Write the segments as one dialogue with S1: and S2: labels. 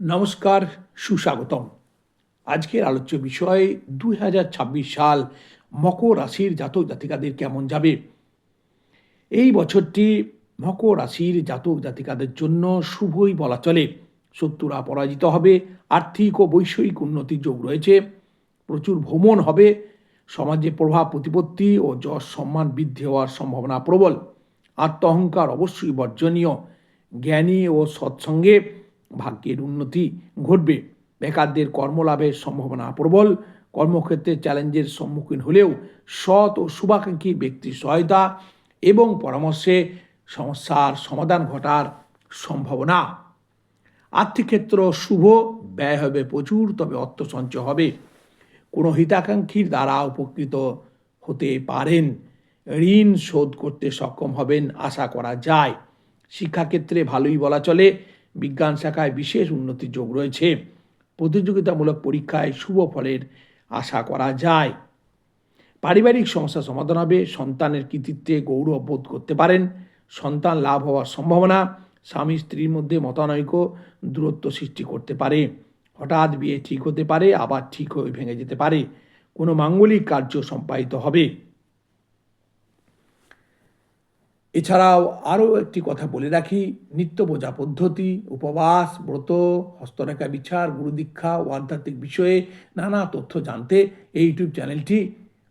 S1: নমস্কার, সুস্বাগতম। আজকের আলোচ্য বিষয়, দুই হাজার ছাব্বিশ সাল মকর রাশির জাতক জাতিকাদের কেমন যাবে? এই বছরটি মকর রাশির জাতক জাতিকাদের জন্য শুভই বলা চলে। শত্রুরা পরাজিত হবে, আর্থিক ও বৈষয়িক উন্নতির যোগ রয়েছে, প্রচুর ভ্রমণ হবে, সমাজে প্রভাব, প্রতিপত্তি ও যশ সম্মান বৃদ্ধি হওয়ার সম্ভাবনা প্রবল। আত্মহংকার অবশ্যই বর্জনীয়। জ্ঞানী ও সৎসঙ্গে ভাগ্যের উন্নতি ঘটবে। বেকারদের কর্মলাভের সম্ভাবনা প্রবল। কর্মক্ষেত্রে চ্যালেঞ্জের সম্মুখীন হলেও সৎ ও শুভাকাঙ্ক্ষী ব্যক্তির সহায়তা এবং পরামর্শে সমস্যার সমাধান ঘটার সম্ভাবনা। আর্থিক ক্ষেত্র শুভ, ব্যয় হবে প্রচুর, তবে অর্থ সঞ্চয় হবে। কোনো হিতাকাঙ্ক্ষীর দ্বারা উপকৃত হতে পারেন। ঋণ শোধ করতে সক্ষম হবেন, আশা করা যায়। শিক্ষাক্ষেত্রে ভালোই বলা চলে। বিজ্ঞান শাখায় বিশেষ উন্নতির যোগ রয়েছে। প্রতিযোগিতামূলক পরীক্ষায় শুভ ফলের আশা করা যায়। পারিবারিক সমস্যা সমাধান হবে, সন্তানের কৃতিত্বে গৌরব বোধ করতে পারেন, সন্তান লাভ হওয়ার সম্ভাবনা, স্বামী স্ত্রীর মধ্যে মতানৈক্য, দূরত্ব সৃষ্টি করতে পারে। হঠাৎ বিয়ে ঠিক হতে পারে, আবার ঠিক হয়ে ভেঙে যেতে পারে। কোনো মাঙ্গলিক কার্য সম্পাদিত হবে। এছাড়াও আরও একটি কথা বলে রাখি, নিত্য বোঝা পদ্ধতি, উপবাস, ব্রত, হস্তরেখা বিচার গুরুদীক্ষা ও আধ্যাত্মিক বিষয়ে নানা তথ্য জানতে এই ইউটিউব চ্যানেলটি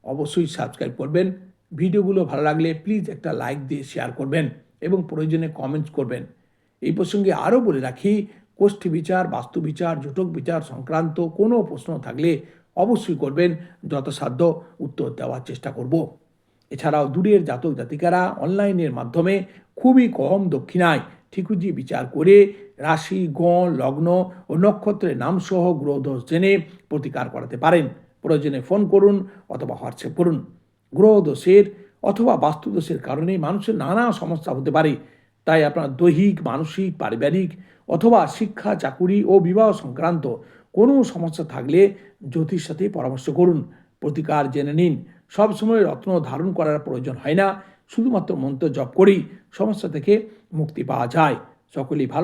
S1: অবশ্যই সাবস্ক্রাইব করবেন। ভিডিওগুলো ভালো লাগলে প্লিজ একটা লাইক দিয়ে শেয়ার করবেন এবং প্রয়োজনে কমেন্টস করবেন। এই প্রসঙ্গে আরও বলে রাখি কোষ্ঠী বিচার, বাস্তু বিচার, জটক বিচার সংক্রান্ত কোনো প্রশ্ন থাকলে অবশ্যই করবেন, যথাসাধ্য উত্তর দেওয়ার চেষ্টা করব। এছাড়াও দূরের জাতক জাতিকারা অনলাইনের মাধ্যমে খুবই কম দক্ষিণায় ঠিকুজি বিচার করে রাশি, গণ, লগ্ন ও নক্ষত্রের নামসহ গ্রহদোষ জেনে প্রতিকার করাতে পারেন। প্রয়োজনে ফোন করুন অথবা হোয়াটসঅ্যাপ করুন। গ্রহদোষের অথবা বাস্তুদোষের কারণে মানুষের নানা সমস্যা হতে পারে। তাই আপনার দৈহিক, মানসিক, পারিবারিক অথবা শিক্ষা, চাকুরি ও বিবাহ সংক্রান্ত কোনো সমস্যা থাকলে জ্যোতিষ সাথে পরামর্শ করুন। প্রতিকার জেনে নিন। সবসময় রত্ন ধারণ করার প্রয়োজন হয় না। শুধুমাত্র মন্ত্র জপ করেই সমস্যা থেকে মুক্তি পাওয়া যায়। সকলেই ভালো